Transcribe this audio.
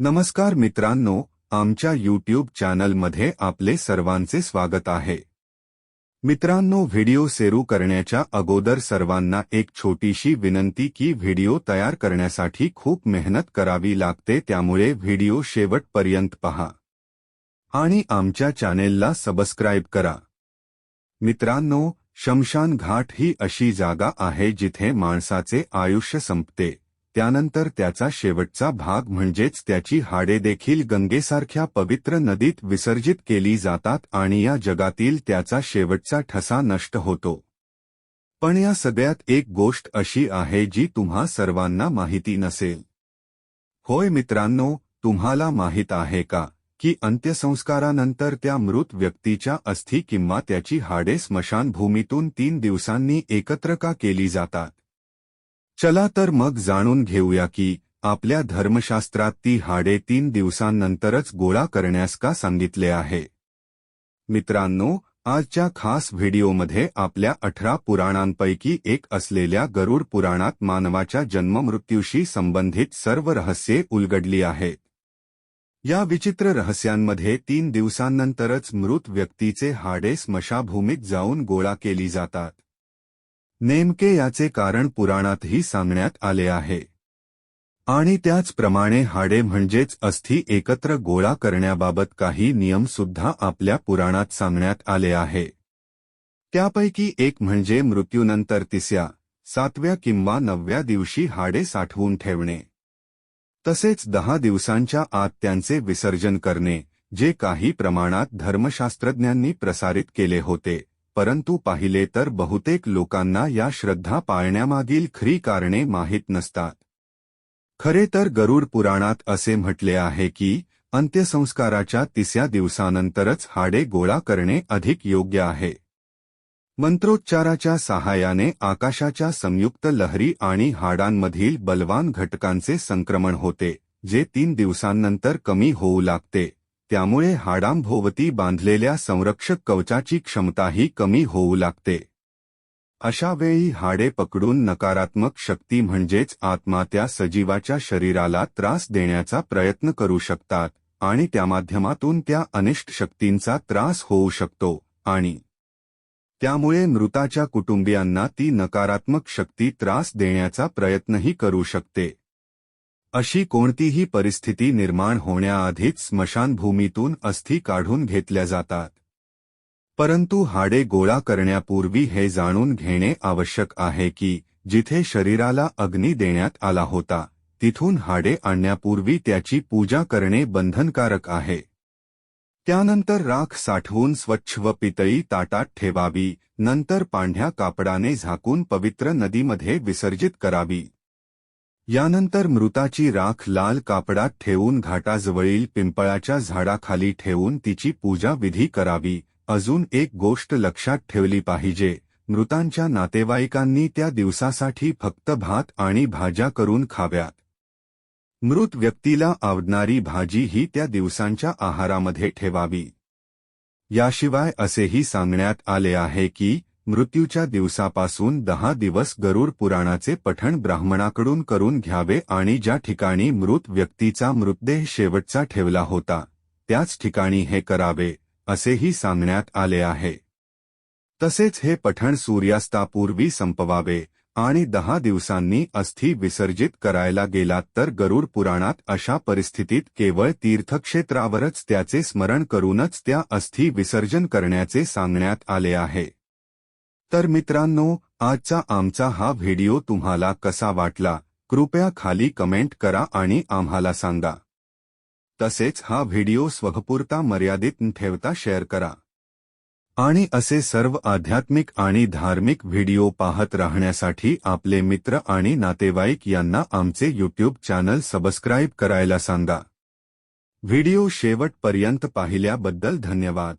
नमस्कार मित्रांनो आमच्या यूट्यूब चॅनलमध्ये आपले सर्वांचे स्वागत आहे. मित्रांनो व्हिडिओ सेरू करण्याच्या अगोदर सर्वांना एक छोटीशी विनंती की व्हिडिओ तयार करण्यासाठी खूप मेहनत करावी लागते त्यामुळे व्हिडिओ शेवटपर्यंत पहा. आणि आमच्या चॅनेलला सबस्क्राईब करा. मित्रांनो शमशान घाट ही अशी जागा आहे जिथे माणसाचे आयुष्य संपते. त्यानंतर त्याचा शेवटचा भाग म्हणजेच त्याची हाडे देखील गंगेसारख्या पवित्र नदीत विसर्जित केली जातात आणि या जगातील त्याचा शेवटचा ठसा नष्ट होतो. पण या सगळ्यात एक गोष्ट अशी आहे जी तुम्हा सर्वांना माहिती नसेल. होय मित्रांनो तुम्हाला माहीत आहे का की अंत्यसंस्कारानंतर त्या मृत व्यक्तीच्या अस्थी किंवा त्याची हाडे स्मशानभूमीतून तीन दिवसांनी एकत्र का केली जातात? चला तर मग जाणून घेऊया की आपल्या धर्मशास्त्रात ती हाडे तीन दिवसांनंतरच गोळा करण्यास का सांगितले आहे. मित्रांनो आजच्या खास व्हिडिओमध्ये आपल्या अठरा पुराणांपैकी एक असलेल्या गरुड पुराणात मानवाच्या जन्ममृत्यूशी संबंधित सर्व रहस्ये उलगडली आहेत या विचित्र रहस्यांमध्ये तीन दिवसांनंतरच मृत व्यक्तीचे हाडे स्मशाभूमीत जाऊन गोळा केली जातात. नेमके याचे कारण पुराणातही सांगण्यात आले आहे. आणि त्याचप्रमाणे हाडे म्हणजेच अस्थि एकत्र गोळा करण्याबाबत काही नियम सुद्धा आपल्या पुराणात सांगण्यात आले आहे. त्यापैकी एक म्हणजे मृत्यूनंतर तिसऱ्या सातव्या किंवा नवव्या दिवशी हाडे साठवून ठेवणे. तसेच दहा दिवसांच्या आत त्यांचे विसर्जन करणे जे काही प्रमाणात धर्मशास्त्रज्ञांनी प्रसारित केले होते. परंतु पाहिले तर बहुतेक लोकांना या श्रद्धा पाळण्यामागील खरी कारणे माहीत नसतात. खरे तर गरुड पुराणात असे म्हटले आहे की अंत्यसंस्काराच्या तिसऱ्या दिवसानंतरच हाडे गोळा करणे अधिक योग्य आहे. मंत्रोच्चाराच्या सहाय्याने आकाशाच्या संयुक्त लहरी आणि हाडांमधील बलवान घटकांचे संक्रमण होते जे तीन दिवसांनंतर कमी होऊ लागते. त्यामुळे हाडांभोवती बांधलेल्या संरक्षक कवचाची क्षमताही कमी होऊ लागते. अशा वेळी हाडे पकडून नकारात्मक शक्ती म्हणजेच आत्मा त्या सजीवाच्या शरीराला त्रास देण्याचा प्रयत्न करू शकतात आणि त्या माध्यमातून त्या अनिष्ट शक्तींचा त्रास होऊ शकतो आणि त्यामुळे मृताच्या कुटुंबियांना ती नकारात्मक शक्ती त्रास देण्याचा प्रयत्नही करू शकते. अशी कोणतीही परिस्थिती निर्माण होण्याआधीच स्मशानभूमीतून अस्थी काढून घेतल्या जातात. परंतु हाडे गोळा करण्यापूर्वी हे जाणून घेणे आवश्यक आहे की जिथे शरीराला अग्नी देण्यात आला होता तिथून हाडे आणण्यापूर्वी त्याची पूजा करणे बंधनकारक आहे. त्यानंतर राख साठवून स्वच्छ व पितळी ताटात ठेवावी नंतर पांढ्या कापडाने झाकून पवित्र नदीमध्ये विसर्जित करावी. यानंतर मृताची राख लाल कापडात ठेवून घाटाजवळील पिंपळाच्या झाडाखाली ठेवून तिची पूजा विधी करावी. अजून एक गोष्ट लक्षात ठेवली पाहिजे. मृतांच्या नातेवाईकांनी त्या दिवसासाठी फक्त भात आणि भाज्या करून खाव्यात. मृत व्यक्तीला आवडणारी भाजी ही त्या दिवसांच्या आहारामध्ये ठेवावी. याशिवाय असेही सांगण्यात आले आहे की मृत्यूच्या दिवसापासून दहा दिवस गरुड पुराणाचे पठण ब्राह्मणाकडून करून घ्यावे आणि ज्या ठिकाणी मृत व्यक्तीचा मृतदेह शेवटचा ठेवला होता त्याच ठिकाणी हे करावे असेही सांगण्यात आले आहे. तसेच हे पठण सूर्यास्तापूर्वी संपवावे आणि दहा दिवसांनी अस्थि विसर्जित करायला गेलात तर गरुड पुराणात अशा परिस्थितीत केवळ तीर्थक्षेत्रावरच त्याचे स्मरण करूनच त्या अस्थि विसर्जन करण्याचे सांगण्यात आले आहे. तर मित्रांनो आजचा आमचा हा व्हिडिओ तुम्हाला कसा वाटला कृपया खाली कमेंट करा आणि आम्हाला सांगा. तसेच हा व्हिडिओ स्वभपुरता मर्यादित ठेवता शेअर करा. आणि असे सर्व आध्यात्मिक आणि धार्मिक व्हिडिओ पाहत राहण्यासाठी आपले मित्र आणि नातेवाईक यांना आमचे यूट्यूब चॅनल सबस्क्राईब करायला सांगा. व्हिडिओ शेवटपर्यंत पाहिल्याबद्दल धन्यवाद.